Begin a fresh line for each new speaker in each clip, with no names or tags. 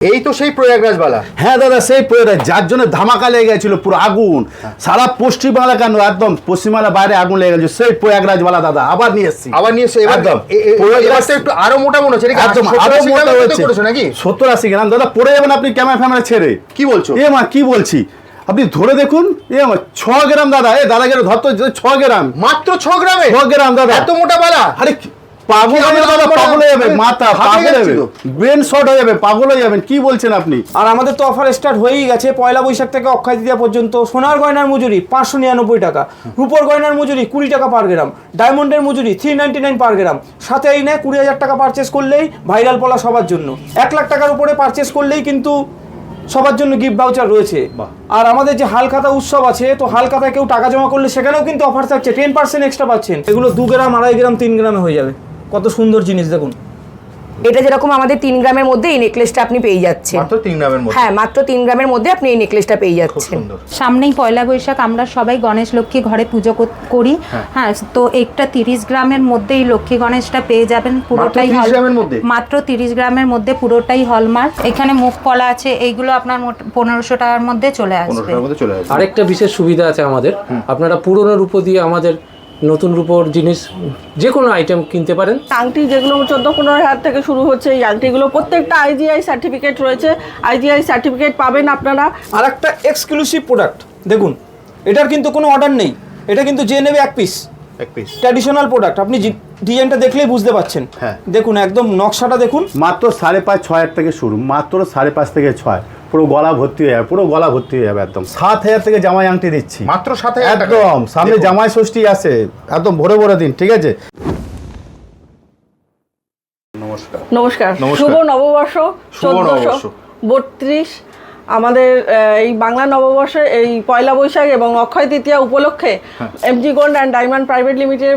এই তো সেই প্রয়াগরাজ বালা
হ্যাঁ দাদা সেই প্রয়োজন যার জন্য ধামাকা লেগে গেছিল পুরো আগুন। সারা পশ্চিমবাংলা কেন? একদম পশ্চিমবাংলা বাইরে আগুন লেগে গেছিল। সেই প্রয়াগরাজওয়ালা দাদা আবার নিয়ে এসছি।
আবার নিয়ে এসে
একদম। প্রয়াগরাজ-
একটু আরও মোটা মনে হচ্ছে।
একদম
আরও
মোটা হয়েছে।
নাকি?
সত্তর আশি গ্রাম। দাদা পড়ে যাবেন আপনি ক্যামেরা ফ্যামেরা ছেড়ে।
কি বলছো?
এ মা কি বলছি? আপনি ধরে দেখুন। এ মা ছ গ্রাম দাদা। এ দাদা গেলে ধরতো ছ গ্রাম।
মাত্র ছ গ্রামে?
ছ গ্রাম দাদা।
এত মোটা বালা?
আরে পাগল হয়ে যাবে? পাগল হয়ে যাবে মাথা পাগল হয়ে যাবে। ব্রেন শর্ট হয়ে যাবে পাগল হয়ে যাবেন কি বলছেন আপনি?
আর আমাদের তো অফার স্টার্ট হয়েই গেছে পয়লা বৈশাখ থেকে অক্ষয় তৃতীয়া পর্যন্ত। সোনার গয়নার মজুরি পাঁচশো নিরানব্বই টাকা রূপোর গয়নার মজুরি কুড়ি টাকা পার গ্রাম ডায়মন্ডের মজুরি three ninety nine per gram সাথে এই নেয় কুড়ি হাজার টাকা পারচেস করলেই ভাইরাল পলা সবার জন্য। এক লাখ টাকার উপরে পারচেস করলেই কিন্তু সবার জন্য গিফট ভাউচার রয়েছে। আর আমাদের যে হালখাতা উৎসব আছে তো হালখাতায় কেউ টাকা জমা করলে সেখানেও কিন্তু অফার থাকছে টেন পার্সেন্ট এক্সট্রা পাচ্ছেন। এগুলো দু গ্রাম আড়াই গ্রাম তিন গ্রামে হয়ে যাবে। কত সুন্দর জিনিস দেখুন।
এটা যেরকম আমাদের তিন গ্রামের মধ্যে এই নেকলেসটা আপনি পেয়ে যাচ্ছেন।
মাত্র তিন গ্রামের মধ্যে?
হ্যাঁ মাত্র তিন গ্রামের মধ্যে আপনি এই নেকলেসটা পেয়ে যাচ্ছেন।
সামনেই পয়লা বৈশাখ আমরা সবাই গণেশ লক্ষ্মী ঘরে পুজো করি। হ্যাঁ। তো একটা তিরিশ গ্রামের মধ্যেই লক্ষ্মী গণেশটা পেয়ে যাবেন পুরোটাই মাত্র তিরিশ গ্রামের মধ্যে পুরোটাই হলমার্ক এখানে মুখ পলা আছে এইগুলো আপনার পনেরোশো টাকার মধ্যে চলে আসবে।
মধ্যে
আরেকটা বিশেষ সুবিধা আছে আমাদের। আপনারা পুরনো রূপ দিয়ে আমাদের নতুন রূপোর জিনিস যে কোনো আইটেম কিনতে পারেন।
আংটি যেগুলো চোদ্দ পনেরো হাজার থেকে শুরু হচ্ছে এই আংটিগুলো প্রত্যেকটা আইজিআই সার্টিফিকেট রয়েছে। আইজিআই সার্টিফিকেট পাবেন আপনারা।
আর একটা এক্সক্লুসিভ প্রোডাক্ট দেখুন এটার কিন্তু কোনো অর্ডার নেই। এটা কিন্তু যে নেবে এক পিস
এক পিস
ট্র্যাডিশনাল প্রোডাক্ট আপনি ডিজাইনটা দেখলেই বুঝতে পারছেন।
হ্যাঁ।
দেখুন একদম নকশাটা দেখুন।
মাত্র সাড়ে পাঁচ ছয়ের থেকে শুরু মাত্র সাড়ে পাঁচ থেকে ছয়। পুরো গলা ভর্তি হয়ে যাবে পুরো গলা ভর্তি হয়ে যাবে একদম। সাত হাজার থেকে জামাই আংটি দিচ্ছি।
মাত্র সাত হাজার
একদম সামনে জামাই ষষ্ঠী আছে একদম ভরে ভরে দিন ঠিক আছে?
নমস্কার।
নমস্কার।
নমস্কার।
শুভ নববর্ষ
শুভ নববর্ষ।
চোদ্দশো বত্রিশ আমাদের এই বাংলা নববর্ষে এই পয়লা বৈশাখ এবং অক্ষয় তৃতীয়া উপলক্ষে
হ্যাঁ।
MG gold and diamond private limited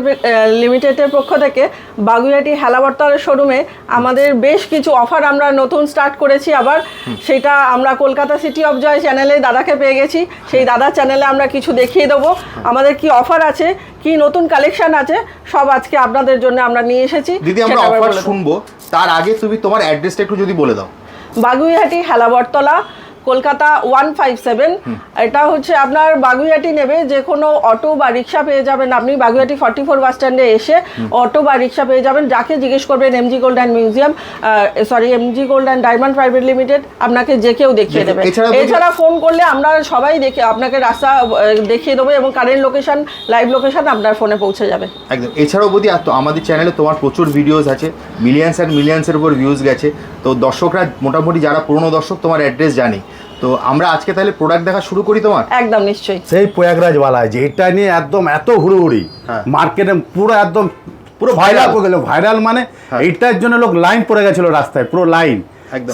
লিমিটেডের পক্ষ থেকে বাগুইয়াটি হেলাবর্তার শোরুমে আমাদের বেশ কিছু অফার আমরা নতুন স্টার্ট করেছি আবার। সেটা আমরা কলকাতা সিটি অফ জয় চ্যানেলে দাদাকে পেয়ে গেছি। সেই দাদার চ্যানেলে আমরা কিছু দেখিয়ে দেবো।
হ্যাঁ।
আমাদের কি অফার আছে? কি নতুন কালেকশন আছে? সব আজকে আপনাদের জন্য আমরা নিয়ে এসেছি।
দিদি আমরা অফার শুনব। তার আগে তুমি তোমার অ্যাড্রেসটা একটু যদি বলে দাও।
Baguiati Helabotala Kolkata one five seven. এটা হচ্ছে আপনার বাগুইহাটি নেবে যে কোনো অটো বা রিক্সা পেয়ে যাবেন। আপনি বাগুইহাটি ফর্টি ফোর বাস স্ট্যান্ডে এসে অটো বা রিক্সা পেয়ে যাবেন। যাকে জিজ্ঞেস করবেন MG gold and museum sorry MG gold and diamond private limited আপনাকে যে কেউ দেখিয়ে দেবে।
এছাড়া
ফোন করলে আমরা সবাই দেখে আপনাকে রাস্তা দেখিয়ে দেবো এবং কারেন্ট লোকেশন লাইভ লোকেশন আপনার ফোনে পৌঁছে যাবে।
একদম। এছাড়াও বৌদি আমাদের চ্যানেলে তোমার প্রচুর ভিডিওস আছে। মিলিয়ন্স অ্যান্ড মিলিয়ন্সের উপর ভিউজ গেছে। তো দর্শকরা মোটামুটি যারা পুরনো দর্শক তোমার অ্যাড্রেস জানে। তো আমরা আজকে তাহলে প্রোডাক্ট দেখা শুরু করি তোমার?
একদম নিশ্চয়ই।
সেই প্রয়াগরাজওয়ালা যেটা নিয়ে একদম এত হুড়োহুড়ি
হ্যাঁ।
মার্কেটে পুরো একদম পুরো ভাইরাল করে গেল। ভাইরাল মানে
হ্যাঁ।
এইটার জন্য লোক লাইন পড়ে গেছিল রাস্তায় পুরো লাইন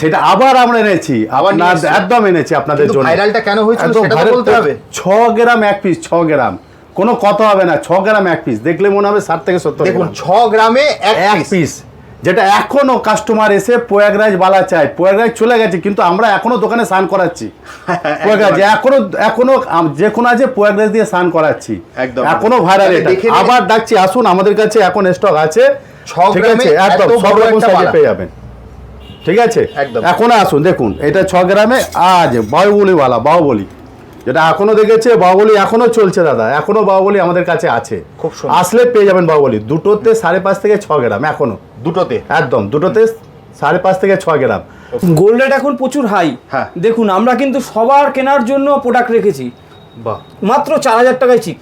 সেটা আবার আমরা এনেছি
আবার এসছো।
একদম এনেছি আপনাদের জন্য।
ভাইরালটা কেন হয়েছিল সেটা বলতে হবে।
ছ গ্রাম এক পিস ছ গ্রাম। কোনো কথা হবে না ছ গ্রাম এক পিস দেখলে মনে হবে ষাট থেকে সত্তর
দেখুন
গ্রাম।
ছ গ্রামে এক পিস
যেটা এখনও কাস্টমার এসে প্রয়াগরাজ বালা চায়। প্রয়াগরাজ চলে গেছে কিন্তু আমরা এখনও দোকানে স্নান করাচ্ছি। প্রয়াগরাজ এখনও এখনও যে কোনো আছে প্রয়াগরাজ দিয়ে স্নান করাচ্ছি।
একদম।
এখনও ভাইরাল এটা। আবার ডাকছি আসুন আমাদের কাছে এখন স্টক আছে। ঠিক আছে? একদম সব রকম সাইজে পেয়ে যাবেন। ঠিক আছে?
একদম।
এখন আসুন দেখুন এটা ছ গ্রামে আজ বাহুবলি বালা বাহুবলি। যেটা এখনও দেখেছে বাহুবলি এখনও চলছে দাদা। এখনও বাহুবলি আমাদের কাছে আছে।
খুব
আসলে পেয়ে যাবেন বাহুবলি। দুটোতে সাড়ে পাঁচ থেকে ছ গ্রাম এখনও।
দুটোতে
একদম দুটোতে সাড়ে পাঁচ থেকে ছয় গ্রাম।
গোল্ড রেট এখন প্রচুর হাই
হ্যাঁ।
দেখুন আমরা কিন্তু সবার কেনার জন্য প্রোডাক্ট রেখেছি।
বাহ।
মাত্র চার হাজার টাকায় চিক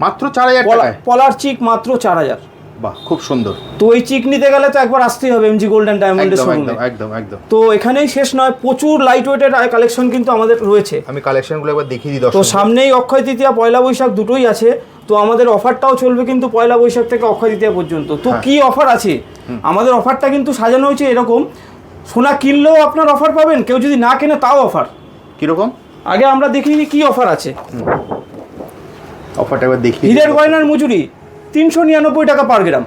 মাত্র চার হাজার
পলার চিক মাত্র চার হাজার।
বাহ খুব সুন্দর।
তো ওই চিক নিতে গেলে তো একবার আসতেই হবে এমজি গোল্ড অ্যান্ড ডায়মন্ডের
একদম
শোরুমে।
একদম একদম
তো এখানেই শেষ নয় প্রচুর লাইট ওয়েটের কালেকশন কিন্তু আমাদের রয়েছে।
আমি কালেকশনগুলো একবার দেখিয়ে দিই
তো সামনেই অক্ষয় তৃতীয়া পয়লা বৈশাখ দুটোই আছে। তো আমাদের অফারটাও চলবে কিন্তু পয়লা বৈশাখ থেকে অক্ষয় তৃতীয়া পর্যন্ত। তো
হ্যাঁ।
কি অফার আছে? আমাদের অফারটা কিন্তু সাজানো হয়েছে এরকম। সোনা কিনলেও আপনার অফার পাবেন কেউ যদি না কেনে তাও অফার।
কীরকম?
আগে আমরা দেখিনি কি অফার আছে।
অফারটা একবার দেখিয়ে
হীরের গয়নার মজুরি। তিনশো নিরানব্বই টাকা পার গ্রাম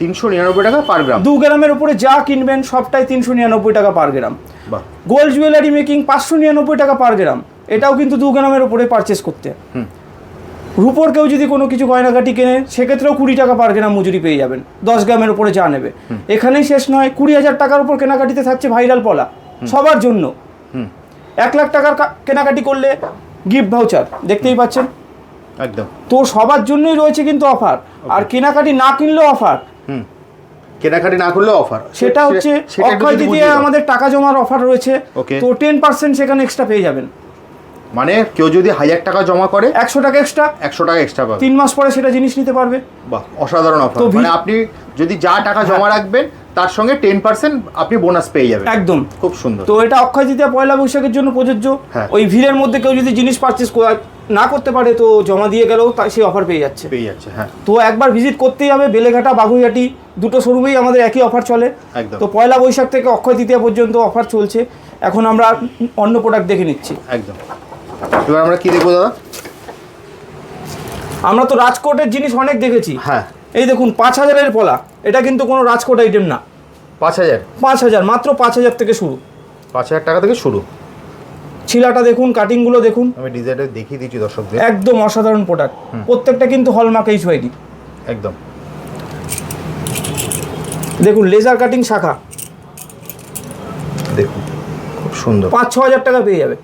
তিনশো নিরানব্বই টাকা পার গ্রাম
দু গ্রামের উপরে যা কিনবেন সবটাই তিনশো নিরানব্বই টাকা per gram gold jewellery making পাঁচশো নিরানব্বই টাকা পার গ্রাম এটাও কিন্তু দু গ্রামের উপরে পারচেস করতে। রুপোর কেউ যদি কোনো কিছু গয়নাগাটি কেনে সেক্ষেত্রেও কুড়ি টাকা পার গ্রাম মজুরি পেয়ে যাবেন। দশ গ্রামের উপরে যা নেবে। এখানেই শেষ নয় কুড়ি হাজার টাকার উপর কেনাকাটিতে থাকছে ভাইরাল পলা। সবার জন্য। এক লাখ টাকার কেনাকাটি করলে গিফট ভাউচার দেখতেই পাচ্ছেন।
একদম।
তো সবার জন্যই রয়েছে কিন্তু অফার আর কেনাকাটি না কিনলেও অফার
হুম। কেনাকাটি না করলেও অফার
সেটা হচ্ছে অক্ষয় তৃতীয় আমাদের টাকা জমার অফার রয়েছে। তো টেন পার্সেন্ট সেখানে এক্সট্রা পেয়ে যাবেন।
মানে কেউ যদি হাজার টাকা জমা করে
একশো টাকা এক্সট্রা
একশো টাকা এক্সট্রা পাবে।
তিন মাস পরে সেটা জিনিস নিতে পারবে।
বাহ অসাধারণ অফার মানে আপনি যদি যা টাকা জমা রাখবেন তার সঙ্গে টেন পার্সেন্ট আপনি বোনাস পেয়ে যাবেন।
একদম।
খুব সুন্দর।
তো এটা অক্ষয় তৃতীয়া পয়লা বৈশাখের জন্য প্রযোজ্য।
হ্যাঁ।
ওই ভিড়ের মধ্যে কেউ যদি জিনিস পারচেস না করতে পারে তো জমা দিয়ে গেলেও সেই অফার পেয়ে যাচ্ছে।
পেয়ে যাচ্ছে হ্যাঁ।
তো একবার ভিজিট করতেই হবে বেলেঘাটা বাগুইহাটি দুটো শোরুমেই আমাদের একই অফার চলে।
একদম।
তো পয়লা বৈশাখ থেকে অক্ষয় তৃতীয়া পর্যন্ত অফার চলছে। এখন আমরা অন্য প্রোডাক্ট দেখে নিচ্ছি।
একদম। এবার আমরা কি দেখব দাদা?
আমরা তো রাজকোটের জিনিস অনেক দেখেছি।
হ্যাঁ।
এই দেখুন পাঁচ হাজারের পলা। এটা কিন্তু কোনো রাজকোট আইটেম না।
পাঁচ হাজার?
পাঁচ হাজার মাত্র পাঁচ হাজার থেকে শুরু।
পাঁচ হাজার টাকা থেকে শুরু।
ছিলাটা দেখুন কাটিংগুলো দেখুন।
আমি ডিজাইনটা দেখিয়ে দিচ্ছি দর্শকদের।
একদম অসাধারণ প্রোডাক্ট প্রত্যেকটা কিন্তু হলমার্ক এইচ ওয়াইডি
একদম।
দেখুন লেজার কাটিং শাখা।
দেখুন খুব সুন্দর।
পাঁচ ছ হাজার টাকা পেয়ে যাবে।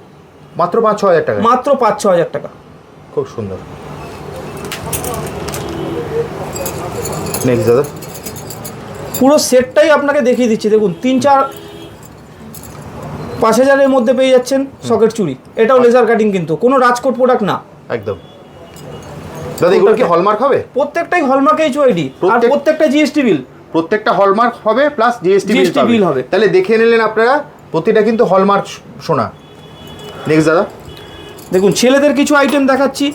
মাত্র পাঁচ ছ হাজার টাকা
মাত্র পাঁচ ছ হাজার টাকা।
খুব সুন্দর। নেক্সট দাদা।
পুরো সেটটাই আপনাকে দেখিয়ে দিচ্ছি। দেখুন তিন চার পাঁচ হাজারের মধ্যে পেয়ে যাচ্ছেন সকেট চুরি। এটাও লেজার কাটিং কিন্তু। কোনো রাজকোট প্রোডাক্ট না।
একদম। দাদা এগুলো কি হলমার্ক হবে?
প্রত্যেকটাই হলমার্ক এইচ ওয়াইডি আর প্রত্যেকটা জিএসটি বিল
প্রত্যেকটা হলমার্ক হবে প্লাস জিএসটি বিল
হবে।
তাহলে দেখে নিলেন আপনারা প্রতিটা কিন্তু হলমার্ক সোনা। নেক্সট দাদা।
দেখুন ছেলেদের কিছু আইটেম দেখাচ্ছি।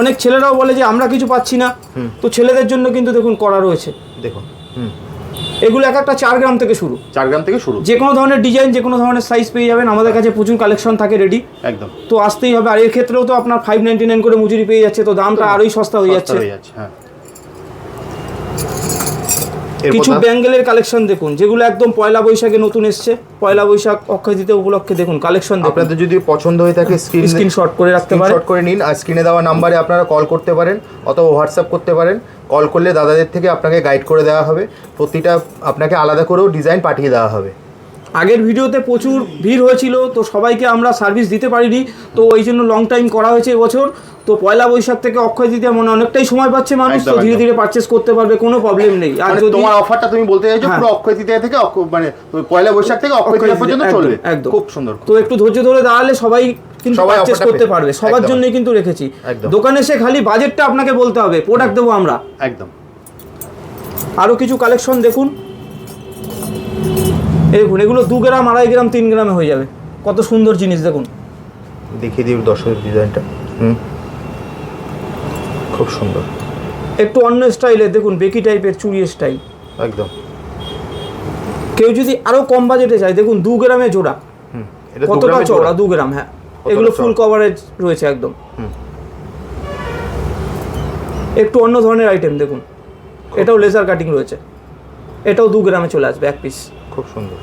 অনেক ছেলেরাও বলে যে আমরা কিছু পাচ্ছি না। তো ছেলেদের জন্য কিন্তু দেখুন করা রয়েছে।
দেখুন হুম।
এগুলো এক একটা চার গ্রাম থেকে শুরু।
চার গ্রাম থেকে শুরু।
যে কোনো ধরনের ডিজাইন যে কোনো ধরনের সাইজ পেয়ে যাবেন। আমাদের কাছে প্রচুর কালেকশন থাকে রেডি
একদম।
তো আসতেই হবে। আর এর ক্ষেত্রেও তো আপনার ফাইভ নাইনটি নাইন করে মজুরি পেয়ে যাচ্ছে। তো দামটা আরোই সস্তা হয়ে যাচ্ছে।
হয়ে যাচ্ছে হ্যাঁ।
কিছু? ব্যাঙ্গেলের কালেকশন দেখুন যেগুলো একদম পয়লা বৈশাখে নতুন এসছে। পয়লা বৈশাখ অক্ষয় তৃতীয়া উপলক্ষে দেখুন কালেকশন
আপনাদের যদি পছন্দ হয়ে থাকে স্ক্রিন
স্ক্রিনশট করে রাখতে পারেন।
শর্ট করে নিন আর স্ক্রিনে দেওয়া নাম্বারে আপনারা কল করতে পারেন অথবা হোয়াটসঅ্যাপ করতে পারেন। কল করলে দাদাদের থেকে আপনাকে গাইড করে দেওয়া হবে। প্রতিটা আপনাকে আলাদা করেও ডিজাইন পাঠিয়ে দেওয়া হবে।
আগের ভিডিওতে প্রচুর ভিড় হয়েছিল তো সবাইকে আমরা সার্ভিস দিতে পারিনি তো ওই জন্য লং টাইম করা হয়েছে এবছর। তো পয়লা বৈশাখ থেকে অক্ষয় তৃতীয়া মনে অনেকটাই সময় পাচ্ছে মানুষ তো ধীরে ধীরে পারচেস করতে পারবে কোনো প্রবলেম নেই। আর
মানে
যদি
তোমার অফারটা তুমি বলতে চাইছো
হ্যাঁ।
পুরো অক্ষয় তৃতীয়া থেকে মানে পয়লা বৈশাখ থেকে অক্ষয় তৃতীয়া পর্যন্ত চলবে।
একদম।
খুব সুন্দর
তো একটু ধৈর্য ধরে দাঁড়ালে সবাই কিন্তু
সবাই
পারচেস করতে পারবে সবার। জন্যই কিন্তু রেখেছি। দোকানে এসে খালি বাজেটটা আপনাকে বলতে হবে প্রোডাক্ট দেবো আমরা।
একদম।
আরও কিছু কালেকশন দেখুন। এই দেখুন এগুলো দু গ্রাম আড়াই গ্রাম তিন গ্রামে হয়ে যাবে। কত সুন্দর জিনিস দেখুন।
দেখিয়ে দিই দর্শকের ডিজাইনটা। হুম। খুব সুন্দর।
একটু অন্য স্টাইলে দেখুন বেকি টাইপের চুড়ি স্টাইল।
একদম।
কেউ যদি আরও কম বাজেটে চায় দেখুন দু গ্রামে জোড়া। কতটা চওড়া
জোড়া।
দু গ্রাম হ্যাঁ। এগুলো ফুল কভারেজ রয়েছে একদম। একটু অন্য ধরনের আইটেম দেখুন। এটাও লেজার কাটিং রয়েছে। এটাও দু গ্রামে চলে আসবে এক পিস
খুব সুন্দর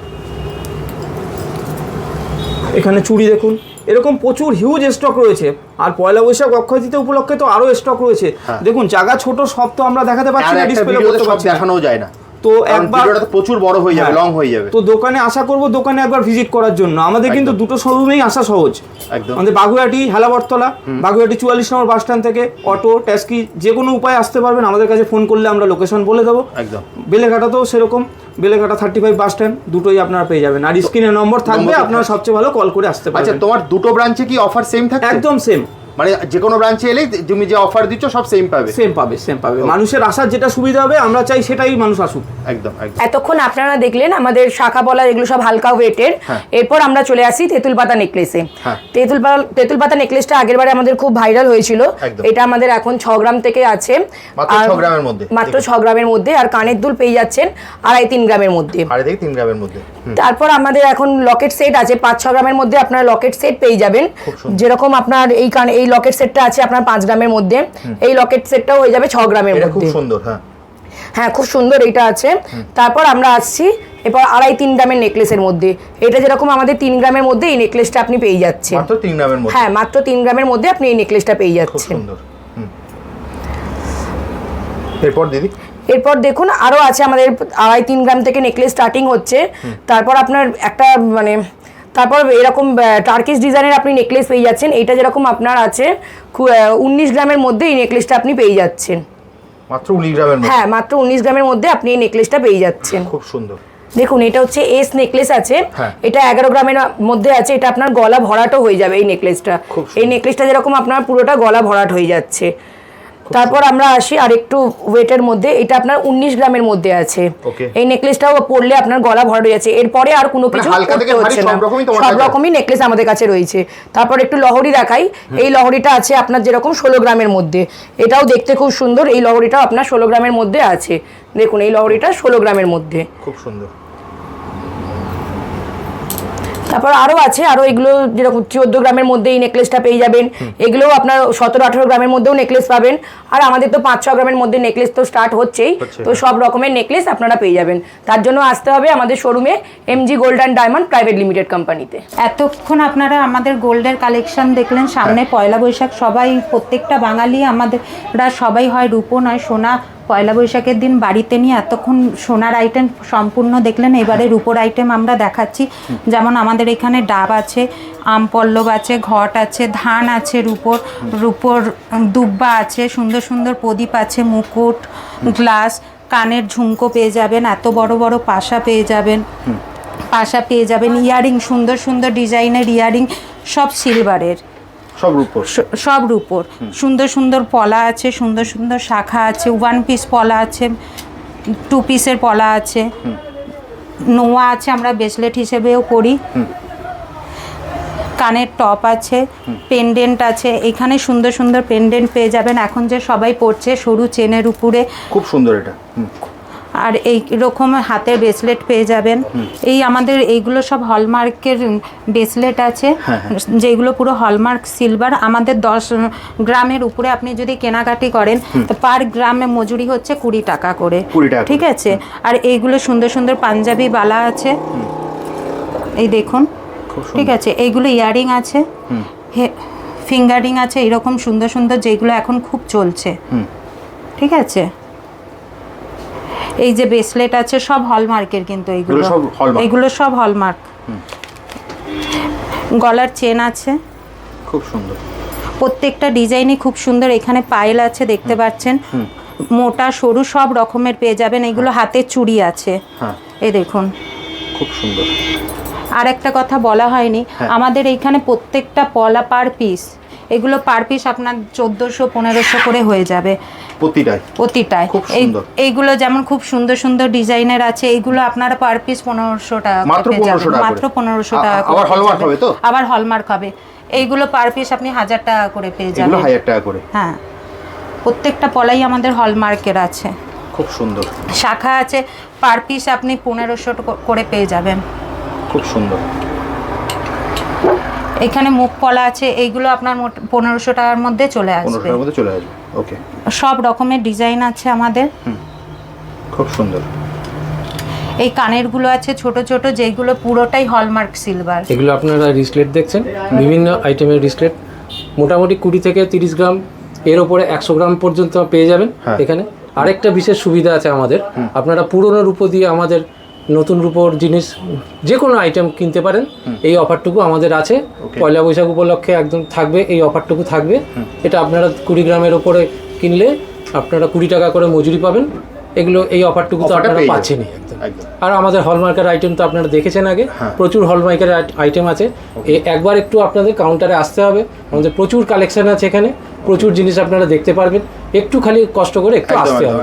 এখানে চুড়ি দেখুন এরকম প্রচুর হিউজ স্টক রয়েছে আর পয়লা বৈশাখ অক্ষয় তৃতীয়া উপলক্ষে তো আরও স্টক রয়েছে
হ্যাঁ।
দেখুন জায়গা ছোট সব তো আমরা দেখাতে পারছি না ডিসপ্লে করতে পারছি।
দেখানো যায় না
তো একবার
প্রচুর বড় হয়ে যাবে
হ্যাঁ।
লং হয়ে যাবে।
তো দোকানে আশা করব দোকানে একবার ভিজিট করার জন্য। আমাদের কিন্তু দুটো শোরুমেই আসা সহজ।
একদম।
আমাদের বাগুয়াটি হেলাবরতলা বাগুয়াটি চুয়াল্লিশ নম্বর বাস স্ট্যান্ড থেকে অটো ট্যাক্সি যে কোনো উপায়ে আসতে পারবেন। আমাদের কাছে ফোন করলে আমরা লোকেশন বলে দেবো।
একদম।
বেলেঘাটাতেও সেরকম। Beleghata thirty five bus stand দুটোই আপনারা পেয়ে যাবেন। আর স্ক্রিনে নম্বর থাকবে আপনারা সবচেয়ে ভালো কল করে আসতে
আচ্ছা
পারবেন।
তোমার দুটো ব্রাঞ্চে কি অফার সেম থাকে
একদম সেম
মানে যে কোনো ব্রাঞ্চে এলেই তুমি যে অফার দিচ্ছ সব সেম পাবে।
সেম পাবে সেম পাবে। মানুষের আসার যেটা সুবিধা হবে আমরা চাই সেটাই মানুষ আসুক।
একদম একদম।
এতক্ষণ আপনারা দেখলেন আমাদের শাখা বলা এগুলো সব হালকা ওয়েটের
হ্যাঁ।
এরপর আমরা চলে আসি তেঁতুল পাতা নেকলেসে
হ্যাঁ।
তেঁতুল পাতা তেঁতুল পাতা নেকলেসটা আগের বারে আমাদের খুব ভাইরাল হয়েছিল। এটা আমাদের এখন ছ গ্রাম থেকে আছে।
মাত্র ছ গ্রামের মধ্যে।
মাত্র ছ গ্রামের মধ্যে আর কানের দুল পেয়ে যাচ্ছেন আড়াই তিন গ্রামের মধ্যে।
আড়াই থেকে তিন গ্রামের মধ্যে।
তারপর আমাদের এখন লকেট সেট আছে পাঁচ ছ গ্রামের মধ্যে আপনারা লকেট সেট পেয়ে যাবেন। যেরকম আপনার এই কান এই লকেট সেটটা আছে আপনার পাঁচ গ্রামের মধ্যে। এই লকেট সেটটাও হয়ে যাবে ছ গ্রামের
এটা খুব
মধ্যে।
সুন্দর হ্যাঁ।
হ্যাঁ খুব সুন্দর এটা আছে। তারপর আমরা আসছি এরপর আড়াই তিন গ্রামের নেকলেসের মধ্যে। এটা যেরকম আমাদের তিন গ্রামের মধ্যে এই নেকলেসটা আপনি পেয়ে যাচ্ছেন।
মাত্র তিন গ্রামের মধ্যে?
হ্যাঁ মাত্র তিন গ্রামের মধ্যে আপনি এই নেকলেসটা পেয়ে যাচ্ছেন।
এরপর দিদি?
এরপর দেখুন আরও আছে আমাদের আড়াই তিন গ্রাম থেকে নেকলেস স্টার্টিং হচ্ছে। তারপর আপনার একটা মানে তারপর এরকম টার্কিশ ডিজাইনের আপনি নেকলেস পেয়ে যাচ্ছেন। এটা যেরকম আপনার আছে উনিশ গ্রামের মধ্যে এই নেকলেসটা আপনি পেয়ে যাচ্ছেন।
মাত্র উনিশ গ্রামের
হ্যাঁ মাত্র উনিশ গ্রামের মধ্যে আপনি এই নেকলেসটা পেয়ে যাচ্ছেন।
খুব সুন্দর।
দেখুন এটা হচ্ছে এস নেকলেস আছে।
হ্যাঁ।
এটা এগারো গ্রামের মধ্যে আছে এটা আপনার গলা ভরাটও হয়ে যাবে এই নেকলেসটা এই নেকলেসটা যেরকম আপনার পুরোটা গলা ভরাট হয়ে যাচ্ছে। তারপর আমরা আসি আর একটু ওয়েটের মধ্যে। এটা আপনার উনিশ গ্রামের মধ্যে আছে. এই নেকলেসটাও পরলে আপনার গলা হয়ে যাচ্ছে। এরপরে আর কোনো কিছু
মানে হালকা থেকে
করতে
ভারী
হচ্ছে না।
সব রকমই তোমার
সব রকমই নেকলেস আমাদের কাছে রয়েছে। তারপর একটু লহরি দেখাই। এই লহরিটা আছে আপনার যেরকম ষোলো গ্রামের মধ্যে। এটাও দেখতে খুব সুন্দর। এই লহরিটাও আপনার ষোলো গ্রামের মধ্যে আছে। দেখুন এই লহরিটা ষোলো গ্রামের মধ্যে।
খুব সুন্দর।
তারপর আরও আছে আরও এগুলো যেরকম চোদ্দ গ্রামের মধ্যে এই নেকলেসটা পেয়ে যাবেন। এগুলোও আপনার সতেরো আঠেরো গ্রামের মধ্যেও নেকলেস পাবেন। আর আমাদের তো পাঁচ ছ গ্রামের মধ্যে নেকলেস তো স্টার্ট হচ্ছেই তো সব রকমের নেকলেস আপনারা পেয়ে যাবেন। তার জন্য আসতে হবে আমাদের শোরুমে MG gold and diamond private limited কোম্পানিতে
এতক্ষণ আপনারা আমাদের গোল্ডের কালেকশন দেখলেন সামনে পয়লা বৈশাখ সবাই প্রত্যেকটা বাঙালি আমাদেররা সবাই হয় রূপো নয় সোনা পয়লা বৈশাখের দিন বাড়িতে নিয়ে এতক্ষণ সোনার আইটেম সম্পূর্ণ দেখলেন এবারে রূপোর আইটেম আমরা দেখাচ্ছি। যেমন আমাদের এখানে ডাব আছে আম পল্লব আছে ঘট আছে ধান আছে রূপোর রূপোর দুব্বা আছে সুন্দর সুন্দর প্রদীপ আছে মুকুট গ্লাস কানের ঝুমকো পেয়ে যাবেন এত বড় বড় পাশা পেয়ে যাবেন। পাশা পেয়ে যাবেন ইয়ারিং সুন্দর সুন্দর ডিজাইনের ইয়ারিং সব সিলভারের
সব রূপোর।
সব রূপোর। সুন্দর সুন্দর পলা আছে সুন্দর সুন্দর শাখা আছে ওয়ান পিস পলা আছে টু পিসের পলা আছে। নোয়া আছে আমরা ব্রেসলেট হিসেবেও করি কানের টপ আছে পেন্ডেন্ট আছে। এখানে সুন্দর সুন্দর পেন্ডেন্ট পেয়ে যাবেন। এখন যে সবাই পড়ছে সরু চেনের উপরে।
খুব সুন্দর এটা।
আর এই রকম হাতের ব্রেসলেট পেয়ে যাবেন। এই আমাদের এইগুলো সব হলমার্কের ব্রেসলেট আছে।
হ্যাঁ,
যেগুলো পুরো হলমার্ক সিলভার আমাদের দশ গ্রামের উপরে আপনি যদি কেনাকাটি করেন তো পার গ্রামে মজুরি হচ্ছে কুড়ি টাকা করে।
20 টাকা করে।
ঠিক আছে? আর এইগুলো সুন্দর সুন্দর পাঞ্জাবি বালা আছে। এই দেখুন। ঠিক আছে? এইগুলো ইয়ারিং আছে। ফিঙ্গারিং আছে। এরকম সুন্দর সুন্দর যেগুলো এখন খুব চলছে। ঠিক আছে? এই যে ব্রেসলেট আছে সব হলমার্কের কিন্তু এইগুলো।
এগুলো সব
এগুলো সব হলমার্ক গলার চেন আছে।
খুব সুন্দর।
প্রত্যেকটা ডিজাইনই খুব সুন্দর। এখানে পায়েল আছে দেখতে পাচ্ছেন। মোটা সরু সব রকমের পেয়ে যাবেন। এগুলো হাতের চুড়ি আছে।
হ্যাঁ।
এই দেখুন।
খুব সুন্দর।
আর একটা কথা বলা হয়নি।
হ্যাঁ।
আমাদের এইখানে প্রত্যেকটা পলা পার পিস এগুলো পার পিস আপনার চোদ্দোশো পনেরোশো করে হয়ে যাবে।
প্রতিটাই।
প্রতিটায় এই এইগুলো যেমন খুব সুন্দর সুন্দর ডিজাইনের আছে এইগুলো আপনারা পার পিস পনেরোশো টাকা
মাত্র
পেয়ে যাবেন।
1500 টাকা করে।
মাত্র পনেরোশো টাকা
আবার হবে তো?
আবার হলমার্ক হবে। এইগুলো পার পিস আপনি হাজার টাকা করে পেয়ে যাবেন।
হাজার টাকা করে।
হ্যাঁ। প্রত্যেকটা পলাই আমাদের হলমার্কের আছে।
খুব সুন্দর।
শাখা আছে পার পিস আপনি পনেরোশো করে পেয়ে যাবেন।
খুব সুন্দর।
এখানে মুখ পলা আছে এইগুলো আপনার মোট পনেরোশো টাকার মধ্যে চলে আসবে।
টাকার মধ্যে চলে আসবে ওকে
সব রকমের ডিজাইন আছে আমাদের।
খুব সুন্দর।
এই কানেরগুলো আছে ছোট ছোট যেগুলো পুরোটাই হলমার্ক সিলভার।
এগুলো আপনারা রিসলেট দেখছেন? বিভিন্ন আইটেমের রিসলেট। মোটামুটি কুড়ি থেকে তিরিশ গ্রাম এর ওপরে একশো গ্রাম পর্যন্ত পেয়ে যাবেন
হ্যাঁ।
এখানে। আরেকটা বিশেষ সুবিধা আছে আমাদের। আপনারা পুরনো রূপো দিয়ে আমাদের নতুন রূপোর জিনিস যে কোনো আইটেম কিনতে পারেন এই অফারটুকু আমাদের আছে। পয়লা বৈশাখ উপলক্ষে একদম থাকবে এই অফারটুকু থাকবে। এটা আপনারা কুড়ি গ্রামের ওপরে কিনলে আপনারা কুড়ি টাকা করে মজুরি পাবেন। এগুলো এই অফারটুকু তো আপনারা পাচ্ছেনই আর আমাদের হলমার্কের আইটেম তো আপনারা দেখেছেন আগে।
হ্যাঁ।
প্রচুর হলমার্কের আইটেম আছে। একবার একটু আপনাদের কাউন্টারে আসতে হবে। আমাদের প্রচুর কালেকশন আছে এখানে। প্রচুর জিনিস আপনারা দেখতে পারবেন। একটু খালি কষ্ট করে একটু আসতে হবে।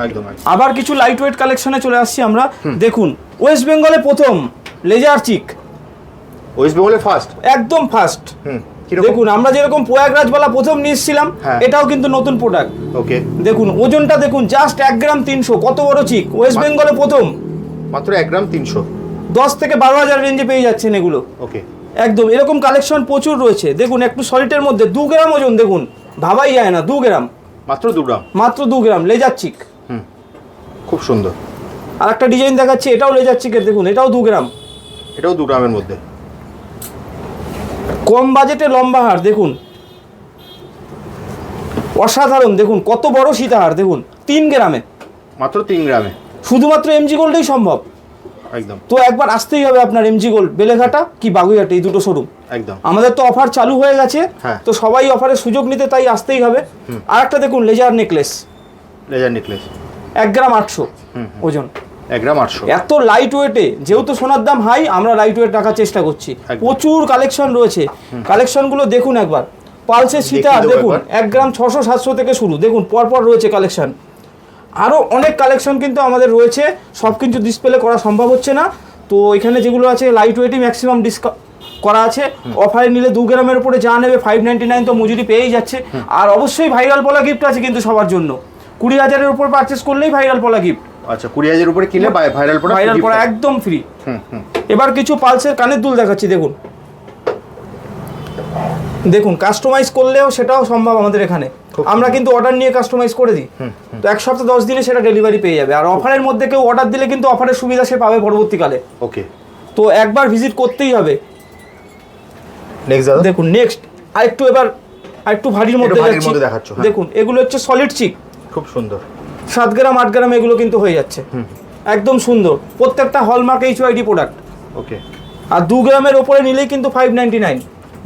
আবার কিছু লাইট ওয়েট কালেকশনে চলে আসছি আমরা। দেখুন ওয়েস্ট বেঙ্গলে প্রথম লেজার চিক
ওয়েস্ট বেঙ্গলে ফার্স্ট
একদম ফার্স্ট দেখুন আমরা যেরকম প্রয়াগরাজবালা প্রথম নিয়ে এসেছিলাম
হ্যাঁ।
এটাও কিন্তু নতুন প্রোডাক্ট
ওকে
দেখুন ওজনটা দেখুন জাস্ট এক গ্রাম তিনশো কত বড় চিক ওয়েস্ট বেঙ্গলে প্রথম।
মাত্র এক গ্রাম তিনশো।
দশ থেকে বারো হাজার রেঞ্জে পেয়ে যাচ্ছেন এগুলো।
ওকে
একদম এরকম কালেকশন প্রচুর রয়েছে। দেখুন একটু সলিটের মধ্যে দু গ্রাম ওজন দেখুন। ভাবাই যায় না দু গ্রাম।
মাত্র দু গ্রাম?
মাত্র দু গ্রাম লেজার চিক
খুব সুন্দর।
আর একটা ডিজাইন দেখাচ্ছি এটাও লেজার চিকের দেখুন এটাও দু গ্রাম।
এটাও দু গ্রামের মধ্যে।
কম বাজেটে লম্বা হার দেখুন। অসাধারণ দেখুন কত বড় সীতাহার দেখুন তিন গ্রামে।
মাত্র তিন গ্রামে।
শুধুমাত্র এমজি গোল্ডেই সম্ভব।
একদম।
তো একবার আসতেই হবে আপনার এমজি গোল্ড বেলেঘাটা কি বাগুইহাট এই দুটো শোরুম
একদম।
আমাদের তো অফার চালু হয়ে গেছে
হ্যাঁ।
তো সবাই অফারের সুযোগ নিতে তাই আসতেই হবে। আর একটা দেখুন লেজার নেকলেস
লেজার নেকলেস
এক গ্রাম আটশো ওজন।
এক গ্রাম আটশো।
এত লাইট ওয়েটে যেহেতু সোনার দাম হাই আমরা লাইট ওয়েট রাখার চেষ্টা করছি। প্রচুর কালেকশন রয়েছে। কালেকশনগুলো দেখুন একবার। পালসের সীতা দেখুন এক গ্রাম ছশো সাতশো থেকে শুরু। দেখুন পরপর রয়েছে কালেকশন আরও অনেক কালেকশন কিন্তু আমাদের রয়েছে। সব কিছু ডিসপ্লে করা সম্ভব হচ্ছে না। তো এখানে যেগুলো আছে লাইট ওয়েটই ম্যাক্সিমাম ডিসকাউন্ট করা আছে। অফারে নিলে দু গ্রামের উপরে যা নেবে ফাইভ নাইনটি নাইন তো মজুরি পেয়েই যাচ্ছে। আর অবশ্যই ভাইরাল পলা গিফট আছে কিন্তু সবার জন্য। কুড়ি হাজারের উপর পারচেস করলেই ভাইরাল পলা গিফট
আচ্ছা কুড়ি হাজার উপরে কিনলে ভাইরাল প্রোডাক্ট
ভাইরাল পলা একদম ফ্রি এবার কিছু পালসের কানের দুল দেখাচ্ছি দেখুন। দেখুন কাস্টমাইজ করলেও সেটাও সম্ভব আমাদের এখানে। আমরা কিন্তু অর্ডার নিয়ে কাস্টমাইজ করে দিই। তো এক সপ্তাহ দশ দিনে সেটা ডেলিভারি পেয়ে যাবে। আর অফারের মধ্যে কেউ অর্ডার দিলে কিন্তু অফারের সুবিধা সে পাবে পরবর্তীকালে।
ওকে
তো একবার ভিজিট করতেই হবে।
নেক্সট দাদা?
দেখুন নেক্সট আর একটু এবার আর একটু ভারীর মধ্যে যাচ্ছি
হ্যাঁ।
দেখুন এগুলো হচ্ছে সলিড চিক
খুব সুন্দর।
সাত গ্রাম আট গ্রাম এগুলো কিন্তু হয়ে যাচ্ছে। একদম সুন্দর। প্রত্যেকটা hallmark H YD product
okay
আর দু গ্রামের ওপরে নিলেই কিন্তু ফাইভ নাইনটি নাইন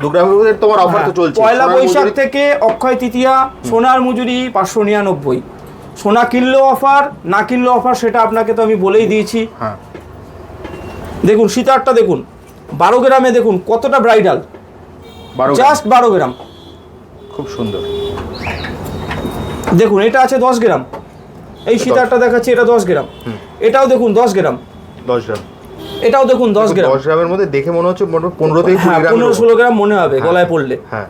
দু গ্রামের তোমার অফার তো চলছে।
হ্যাঁ, পয়লা বৈশাখ থেকে অক্ষয় তৃতীয়া সোনার মজুরি পাঁচশো নিরানব্বই। সোনা কিনলেও অফার না কিনলেও অফার সেটা আপনাকে তো আমি বলেই দিয়েছি।
হ্যাঁ।
দেখুন সীতারটা দেখুন। বারো গ্রামে দেখুন কতটা ব্রাইডাল। জাস্ট বারো গ্রাম।
খুব সুন্দর।
দেখুন এটা আছে দশ গ্রাম। এই সীতারটা দেখাচ্ছি এটা দশ গ্রাম। এটাও দেখুন দশ গ্রাম।
দশ গ্রাম।
এটাও দেখুন দশ গ্রাম।
দশ গ্রামের মধ্যে দেখে মনে হচ্ছে পনেরো থেকে
হ্যাঁ পনেরো ষোলো গ্রাম মনে হবে গলায় পড়লে।
হ্যাঁ।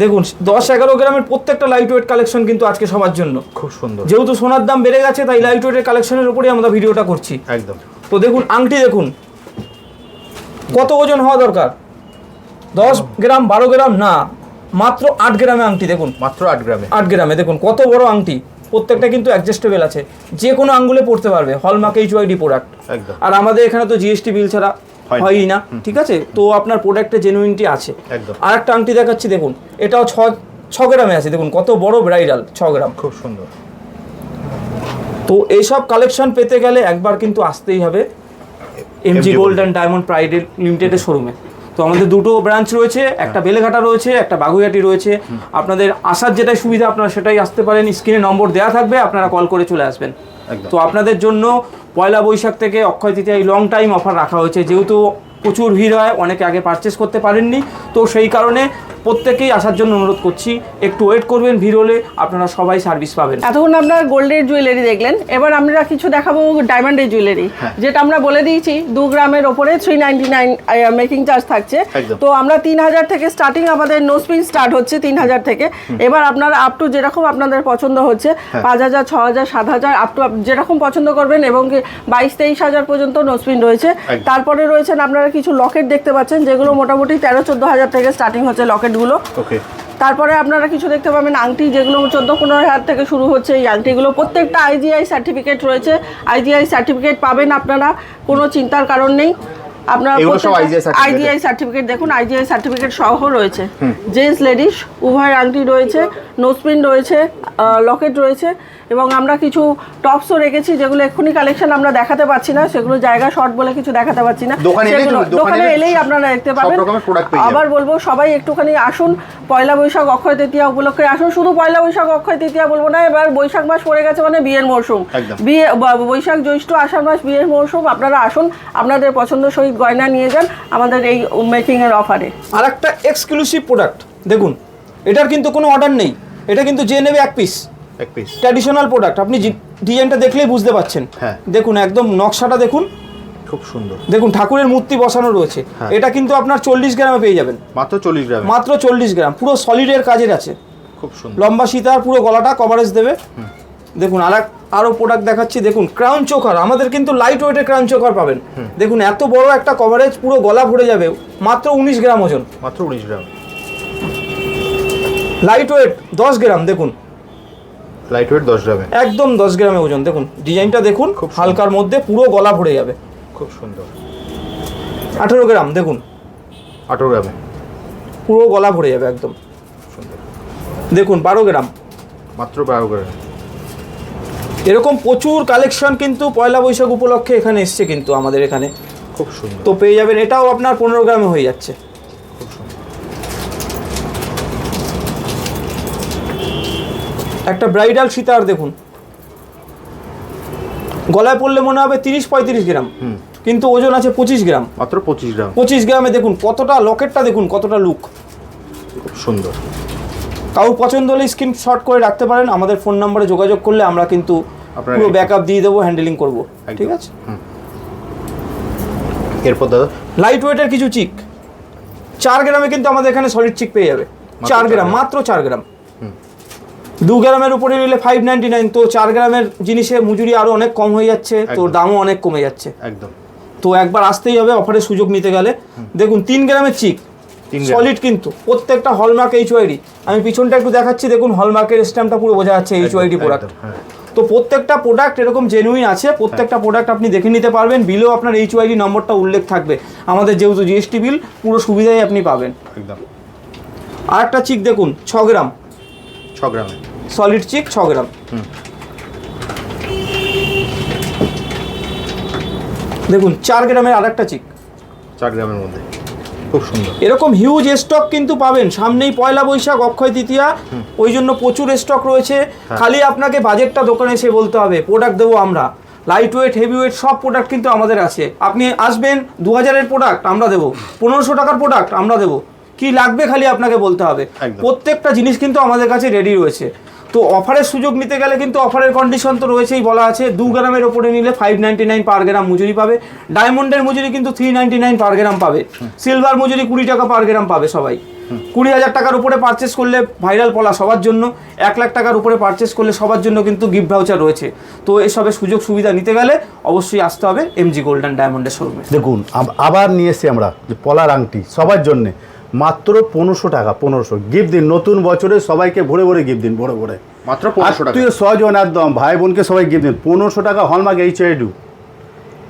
দেখুন দশ এগারো গ্রামের প্রত্যেকটা লাইট ওয়েট কালেকশন কিন্তু আজকে সবার জন্য।
খুব সুন্দর।
যেহেতু সোনার দাম বেড়ে গেছে তাই লাইট ওয়েটের কালেকশনের উপরেই আমরা ভিডিওটা করছি।
একদম।
তো দেখুন আংটি দেখুন। কত ওজন হওয়া দরকার? দশ গ্রাম বারো গ্রাম না মাত্র আট গ্রামে আংটি দেখুন।
মাত্র আট গ্রামে।
আট গ্রামে দেখুন কত বড় আংটি। প্রত্যেকটা কিন্তু অ্যাডজাস্টেবল আছে। যে কোনো আঙ্গুলে পড়তে পারবে হলমার্ক এইচ ওয়াইডি প্রোডাক্ট আর আমাদের এখানে তো জিএসটি বিল ছাড়া হয়ই না ঠিক আছে? তো আপনার প্রোডাক্টের জেনুইনটি আছে। আর একটা আংটি দেখাচ্ছি দেখুন এটাও ছ ছ গ্রামে আছে দেখুন কত বড় ব্রাইডাল ছ গ্রাম।
খুব সুন্দর।
তো এইসব কালেকশন পেতে গেলে একবার কিন্তু আসতেই হবে এমজি গোল্ড অ্যান্ড ডায়মন্ড প্রাইডের লিমিটেডের শোরুমে তো আমাদের দুটো ব্রাঞ্চ রয়েছে একটা বেলেঘাটা রয়েছে একটা বাগুইহাটি রয়েছে। আপনাদের আসার যেটাই সুবিধা আপনারা সেটাই আসতে পারেন। স্ক্রিনে নম্বর দেওয়া থাকবে আপনারা কল করে চলে আসবেন। তো আপনাদের জন্য পয়লা বৈশাখ থেকে অক্ষয় তৃতীয় লং টাইম অফার রাখা হয়েছে। যেহেতু প্রচুর ভিড় হয় অনেকে আগে পারচেস করতে পারেননি। তো সেই কারণে প্রত্যেকেই আসার জন্য অনুরোধ করছি একটু ওয়েট করবেন ভিড় হলে আপনারা সবাই সার্ভিস পাবেন।
এতক্ষণ আপনার গোল্ডের জুয়েলারি দেখলেন এবার আমরা কিছু দেখাবো ডায়মন্ডের জুয়েলারি
হ্যাঁ।
যেটা আমরা বলে দিয়েছি দু গ্রামের ওপরে three ninety nine making charge থাকছে। তো আমরা তিন হাজার থেকে স্টার্টিং আমাদের নো স্পিন স্টার্ট হচ্ছে তিন হাজার থেকে। এবার আপনারা আপ টু যেরকম আপনাদের পছন্দ হচ্ছে
হ্যাঁ।
পাঁচ হাজার ছ হাজার সাত হাজার আপ টু যেরকম পছন্দ করবেন এবং বাইশ তেইশ হাজার পর্যন্ত নো স্পিন রয়েছে। তারপরে রয়েছেন আপনারা কিছু লকেট দেখতে পাচ্ছেন যেগুলো মোটামুটি তেরো চোদ্দ হাজার থেকে স্টার্টিং হচ্ছে লকেটগুলো
ওকে
তারপরে আপনারা কিছু দেখতে পাবেন আংটি যেগুলো চোদ্দ পনেরো হাজার থেকে শুরু হচ্ছে এই আংটিগুলো। প্রত্যেকটা আইজিআই সার্টিফিকেট রয়েছে। আইজিআই সার্টিফিকেট পাবেন আপনারা কোনো চিন্তার কারণ নেই। আপনার? আইজিআই সার্টিফিকেট দেখুন আইজিআই সার্টিফিকেট সহ রয়েছে। জেন্টস লেডিস উভয় আংটি রয়েছে নোসপিন রয়েছে লকেট রয়েছে। এবং আমরা কিছু টপসও রেখেছি যেগুলো এক্ষুনি কালেকশন আমরা দেখাতে পাচ্ছি না সেগুলো জায়গা শর্ট বলে কিছু দেখাতে পাচ্ছি না।
দোকানে এলেই
আপনারা দেখতে
সব
পাবেন।
রকমের product পেয়ে যাবেন।
আবার বলব সবাই একটুখানি আসুন পয়লা বৈশাখ অক্ষয় তৃতীয়া উপলক্ষে আসুন। শুধু পয়লা বৈশাখ অক্ষয় তৃতীয়া বলব না এবার বৈশাখ মাস পড়ে গেছে মানে বিয়ের মরশুম। বিয়ে বৈশাখ জ্যৈষ্ঠ আষাঢ় মাস বিয়ের মরশুম আপনারা আসুন আপনাদের পছন্দ সহিত গয়না নিয়ে যান আমাদের এই মেকিং এর অফারে
আর একটা এক্সক্লুসিভ প্রোডাক্ট দেখুন এটার কিন্তু কোনো অর্ডার নেই এটা কিন্তু যে নেবে এক পিস
এক পিস
ট্র্যাডিশনাল প্রোডাক্ট আপনি ডিজাইনটা দেখলেই বুঝতে পাচ্ছেন।
হ্যাঁ।
দেখুন একদম নকশাটা দেখুন।
খুব সুন্দর।
দেখুন ঠাকুরের মূর্তি বসানো রয়েছে।
হ্যাঁ।
এটা কিন্তু আপনার চল্লিশ গ্রামে পেয়ে যাবেন।
মাত্র চল্লিশ গ্রাম?
মাত্র চল্লিশ গ্রাম। পুরো সলিডের কাজের আছে।
খুব সুন্দর।
লম্বা সীতার পুরো গলাটা কভারেজ দেবে। দেখুন আর আরও প্রোডাক্ট দেখাচ্ছি। দেখুন ক্রাউন চোকার আমাদের কিন্তু লাইট ওয়েটের ক্রাউন চোকার পাবেন। দেখুন এত বড় একটা কভারেজ পুরো গলা ভরে যাবে। মাত্র উনিশ গ্রাম ওজন।
মাত্র উনিশ গ্রাম।
লাইট ওয়েট দশ গ্রাম দেখুন।
লাইট ওয়েট দশ গ্রামে?
একদম দশ গ্রামে ওজন। দেখুন ডিজাইনটা দেখুন
খুব
হালকার মধ্যে পুরো গলা ভরে যাবে।
খুব সুন্দর।
আঠেরো গ্রাম দেখুন।
আঠেরো গ্রামে?
পুরো গলা ভরে যাবে একদম।
সুন্দর।
দেখুন বারো গ্রাম।
মাত্র বারো গ্রামে।
এরকম প্রচুর কালেকশন কিন্তু পয়লা বৈশাখ উপলক্ষে এখানে এসছে কিন্তু আমাদের এখানে।
খুব সুন্দর।
তো পেয়ে যাবেন এটাও আপনার পনেরো গ্রামে হয়ে যাচ্ছে। একটা ব্রাইডাল সীতার দেখুন। গলায় পড়লে মনে হবে তিরিশ পঁয়ত্রিশ গ্রাম কিন্তু ওজন আছে পঁচিশ গ্রাম।
মাত্র পঁচিশ গ্রাম।
পঁচিশ গ্রামে দেখুন কতটা লকেটটা দেখুন কতটা লুক
খুব সুন্দর।
কারোর পছন্দ হলে স্ক্রিন শট করে রাখতে পারেন আমাদের ফোন নাম্বারে যোগাযোগ করলে আমরা কিন্তু পুরো ব্যাকআপ দিয়ে দেবো হ্যান্ডেলিং করব। ঠিক আছে?
এরপর দাদা?
লাইট ওয়েটের কিছু চিক চার গ্রামে কিন্তু আমাদের এখানে সলিড চিক পেয়ে যাবে। চার গ্রাম। মাত্র চার গ্রাম। দু গ্রামের উপরে নিলে ফাইভ নাইনটি নাইন তো চার গ্রামের জিনিসে মজুরি আরও অনেক কম হয়ে যাচ্ছে তো দামও অনেক কমে যাচ্ছে।
একদম।
তো একবার আসতেই হবে অফারের সুযোগ নিতে গেলে। দেখুন তিন গ্রামের চিক সলিড কিন্তু প্রত্যেকটা হলমার্ক এইচ ওয়াইডি আমি পিছনটা একটু দেখাচ্ছি দেখুন হলমার্কের স্ট্যাম্পটা পুরো বোঝা যাচ্ছে এইচ ওয়াইডি প্রোডাক্ট
হ্যাঁ।
তো প্রত্যেকটা প্রোডাক্ট এরকম জেনুইন আছে প্রত্যেকটা প্রোডাক্ট আপনি দেখে নিতে পারবেন বিলেও আপনার এইচ ওয়াইডি নম্বরটা উল্লেখ থাকবে। আমাদের যেহেতু জিএসটি বিল পুরো সুবিধাই আপনি পাবেন।
একদম।
আর একটা চিক দেখুন ছ গ্রাম।
ছ গ্রামে
সলিড চিক ছ গ্রাম। দেখুন চার গ্রামের আর একটা চিক।
চার গ্রামের মধ্যে। খুব সুন্দর।
এরকম হিউজ স্টক কিন্তু পাবেন। সামনেই পয়লা বৈশাখ অক্ষয় তৃতীয়া। ওই জন্য প্রচুর স্টক রয়েছে। খালি আপনাকে বাজেটটা দোকানে এসে বলতে হবে প্রোডাক্ট দেবো আমরা। লাইট ওয়েট হেভি ওয়েট সব প্রোডাক্ট কিন্তু আমাদের আছে। আপনি আসবেন দু হাজারের প্রোডাক্ট আমরা দেবো। পনেরোশো টাকার প্রোডাক্ট আমরা দেবো। কি লাগবে খালি আপনাকে বলতে হবে। প্রত্যেকটা জিনিস কিন্তু আমাদের কাছে রেডি রয়েছে। তো অফারের সুযোগ নিতে গেলে কিন্তু অফারের কন্ডিশন তো রয়েছেই বলা আছে। দু গ্রামের ওপরে নিলে five ninety nine per gram মজুরি পাবে। ডায়মন্ডের মজুরি কিন্তু three ninety nine per gram পাবে। সিলভার মজুরি কুড়ি টাকা পার গ্রাম পাবে সবাই। কুড়ি হাজার টাকার উপরে পারচেস করলে ভাইরাল পলা সবার জন্য। এক লাখ টাকার উপরে পারচেস করলে সবার জন্য কিন্তু গিফট ভাউচার রয়েছে। তো এসবের সুযোগ সুবিধা নিতে গেলে অবশ্যই আসতে হবে এমজি গোল্ডেন ডায়মন্ডের শোরুমে
দেখুন আবার নিয়ে এসেছি আমরা যে পলার আংটি সবার জন্যে। মাত্র পনেরোশো টাকা পনেরোশো। গিফট দিন নতুন বছরে সবাইকে ভরে ভরে গিফট দিন ভরে ভরে।
মাত্র পনেরোশো টাকা।
আত্মীয় স্বজন একদম ভাই বোনকে সবাই গিফট দিন। পনেরোশো টাকা হলমার্ক এইচ আইডু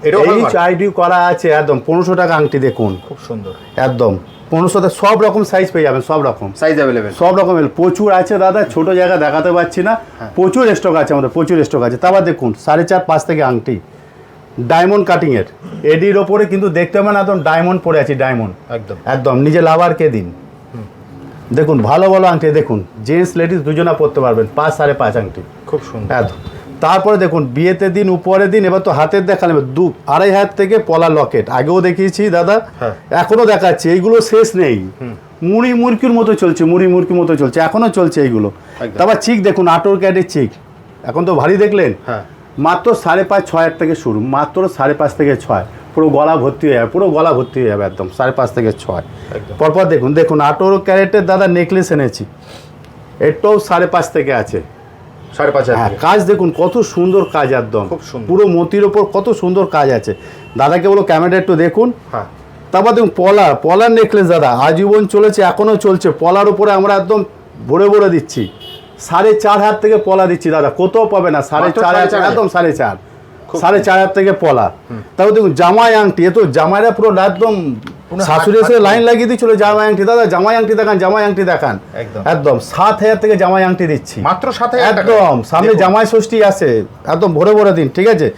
এটাও
এইচ
hallmark?
আইডি করা আছে একদম। পনেরোশো টাকা আংটি দেখুন।
খুব সুন্দর।
একদম। পনেরোশোতে সব রকম সাইজ পেয়ে যাবেন সব রকম।
সাইজ অ্যাভেলেবেল
সব রকমের প্রচুর আছে দাদা ছোট জায়গা দেখাতে পাচ্ছি না। প্রচুর স্টক আছে আমাদের প্রচুর স্টক আছে। তারপর দেখুন সাড়ে চার পাঁচ থেকে আংটি। ডায়মন্ড কাটিংয়ের এডির ওপরে কিন্তু দেখতে পাবেন একদম ডায়মন্ড পরে আছে ডায়মন্ড
একদম।
একদম নিজে লাভারকে দিন। দেখুন ভালো ভালো আংটি দেখুন জেন্টস লেডিস দুজনা পরতে পারবেন পাঁচ সাড়ে পাঁচ আংটি।
খুব সুন্দর।
একদম। তারপরে দেখুন বিয়েতে দিন উপরে দিন এবার তো হাতের দেখালে দু আড়াই হাত থেকে পলা লকেট। আগেও দেখিয়েছি দাদা
হ্যাঁ।
এখনও দেখাচ্ছি এইগুলো শেষ নেই। মুড়ি মুরকির মতো চলছে মুড়ি মুরকির মতো চলছে এখনও চলছে এইগুলো। তারপর চিক দেখুন আটোর ক্যাটের চিক এখন তো ভারী দেখলেন?
হ্যাঁ।
মাত্র সাড়ে পাঁচ ছয়ের থেকে শুরু মাত্র সাড়ে পাঁচ থেকে ছয়। পুরো গলা ভর্তি হয়ে যাবে পুরো গলা ভর্তি হয়ে যাবে একদম সাড়ে পাঁচ থেকে ছয়। পরপর দেখুন দেখুন আটোর ক্যারেটের দাদা নেকলেস এনেছি। এটাও সাড়ে পাঁচ থেকে আছে।
সাড়ে পাঁচ হাজার
হ্যাঁ কাজ দেখুন কত সুন্দর কাজ একদম। পুরো মতির ওপর কত সুন্দর কাজ আছে। দাদাকে বলো ক্যামেরা একটু দেখুন।
হ্যাঁ।
তারপর দেখুন পলা পলার নেকলেস দাদা আজীবন চলেছে এখনও চলছে। পলার উপরে আমরা একদম ভরে ভরে দিচ্ছি। সাড়ে চার হাত থেকে পলা দিচ্ছি দাদা। কোথাও পাবে না সাড়ে চার হাজার একদম সাড়ে চার। সাড়ে চার হাজার থেকে পলা। তারপর দেখুন জামাই আংটি এ তো জামাইরা পুরো একদম শাশুড়ি এসে লাইন লাগিয়ে দিচ্ছিল জামাই আংটি। দাদা জামাই আংটি দেখান জামাই আংটি দেখান।
একদম।
সাত হাজার থেকে জামাই আংটি দিচ্ছি।
মাত্র সাত হাজার
একদম সামনে জামাই ষষ্ঠী আছে একদম ভরে ভরে দিন ঠিক আছে?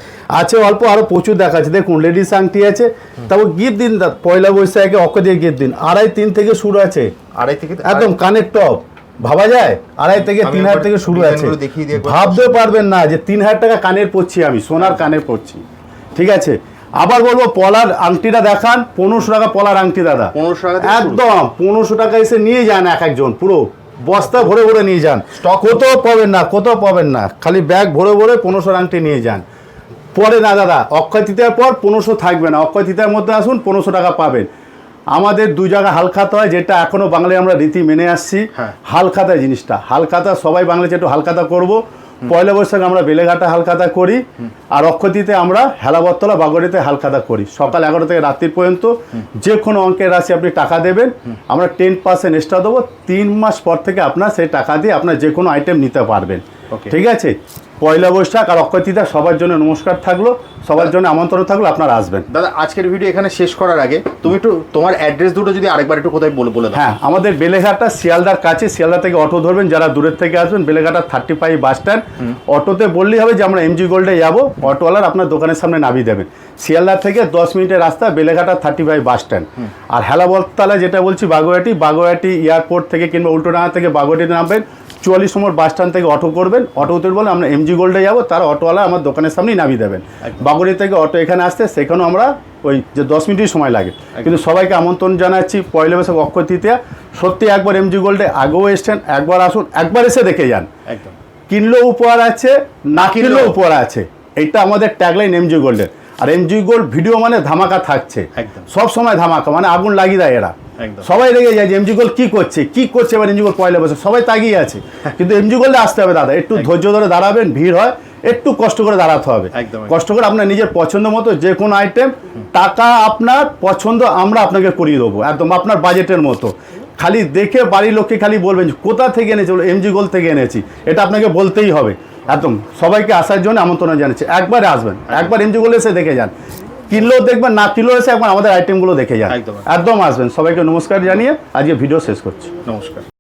আছে অল্প আরও প্রচুর দেখাচ্ছে। দেখুন লেডিস আংটি আছে। তারপর গিফট দিন পয়লা বৈশাখে অক্ষ দিয়ে গিফট দিন। আড়াই তিন থেকে শুরু আছে।
আড়াই থেকে
একদম কানের টপ ভাবা যায়? আড়াই থেকে তিন হাজার থেকে শুরু আছে। ভাবতে পারবেন না যে তিন হাজার টাকা কানের পরছি আমি সোনার কানের পরছি। ঠিক আছে? আবার বলব পলার আংটিটা দেখান পনেরোশো টাকা পলার আংটি দাদা।
পনেরোশো টাকা
একদম পনেরোশো টাকা এসে নিয়ে যান এক একজন পুরো বস্তা ভরে ভরে নিয়ে যান। কোথাও পাবেন না কোথাও পাবেন না খালি ব্যাগ ভরে ভরে পনেরোশো আংটি নিয়ে যান। পরে না দাদা অক্ষয় তৃতীয়ার পর পনেরোশো থাকবে না অক্ষয় তৃতীয়ার মধ্যে আসুন পনেরোশো টাকা পাবেন। আমাদের দু জায়গা হালখাতা হয় যেটা এখনও বাংলায় আমরা রীতি মেনে আসছি।
হ্যাঁ।
হালখাতা জিনিসটা। হালখাতা সবাই বাংলাতে একটু হালখাতা করব পয়লা বৈশাখ আমরা বেলেঘাটা হালখাতা করি আর অক্ষতিতে আমরা হেলাবরতলা বাগড়িতে হালখাতা করি। সকাল এগারো থেকে রাত্রি পর্যন্ত যে কোনো অঙ্কের রাশি আপনি টাকা দেবেন। আমরা টেন পার্সেন্ট এক্সট্রা দেবো। তিন মাস পর থেকে আপনার সেই টাকা দিয়ে আপনার যে কোনো আইটেম নিতে পারবেন. ঠিক আছে? পয়লা বৈশাখ আর অক্ষয় তৃতীয়া সবার জন্য নমস্কার থাকল সবার জন্য আমন্ত্রণ থাকল আপনারা আসবেন।
দাদা আজকের ভিডিও এখানে শেষ করার আগে তুমি একটু তোমার অ্যাড্রেস দুটো যদি আরেকবার একটু কোথায় বলে বলে
হ্যাঁ আমাদের বেলেঘাটা শিয়ালদার কাছে শিয়ালদা থেকে অটো ধরবেন যারা দূরের থেকে আসবেন Beleghata thirty five bus stand অটোতে বললেই হবে যে আমরা এমজি গোল্ডে যাব অটোওয়ালার আপনার দোকানের সামনে নামিয়ে দেবেন। শিয়ালদার থেকে দশ মিনিটের রাস্তা Beleghata thirty five bus stand আর হেলাবরতলা যেটা বলছি বাগুয়াটি বাগুয়াটি এয়ারপোর্ট থেকে কিংবা উল্টোডাঙা থেকে বাগুয়াটিতে নামবেন। চুয়াল্লিশ নম্বর বাস স্ট্যান্ড থেকে অটো করবেন অটোতে বলে আমরা এমজি গোল্ডে যাব তার অটোওয়ালা আমার দোকানের সামনেই নামিয়ে দেবেন। বাগুড়ি থেকে অটো এখানে আসতে সেখানেও আমরা ওই যে দশ মিনিটই সময় লাগে। কিন্তু সবাইকে আমন্ত্রণ জানাচ্ছি পয়লা বৈশাখ অক্ষয় তৃতীয়া। সত্যি একবার এমজি গোল্ডে আগেও এসছেন একবার আসুন একবার এসে দেখে যান।
একদম।
কিনলেও উপহার আছে না কিনলেও উপহার আছে এইটা আমাদের ট্যাগলাইন এমজি গোল্ডের আর এমজি গোল্ড ভিডিও মানে ধামাকা থাকছে। সব সময় ধামাকা মানে আগুন লাগিয়ে দেয় এরা। সবাই রেগে যায় যে এমজি গোল্ড কি করছে কি করছে এবার এমজি গোল্ড পয়লা বছর সবাই তাগিয়ে আছে। কিন্তু এমজি গোল্ডে আসতে হবে দাদা একটু ধৈর্য ধরে দাঁড়াবেন ভিড় হয় একটু কষ্ট করে দাঁড়াতে হবে। কষ্ট করে আপনার নিজের পছন্দ মতো যে কোনো আইটেম টাকা আপনার পছন্দ আমরা আপনাকে করিয়ে দেবো একদম আপনার বাজেটের মতো। খালি দেখে বাড়ির লোককে খালি বলবেন কোথা থেকে এনেছি? এমজি গোল থেকে এনেছি। এটা আপনাকে বলতেই হবে। একদম সবাইকে আসার জন্য আমন্ত্রণ জানাচ্ছি। একবারে আসবেন একবার এমজি গোল এসে দেখে যান। কিনলেও দেখবেন না কিনলেও এসে একবার আমাদের আইটেমগুলো দেখে যান।
একদম।
একদম। আসবেন। সবাইকে নমস্কার জানিয়ে আজকে ভিডিও শেষ করছি।
নমস্কার।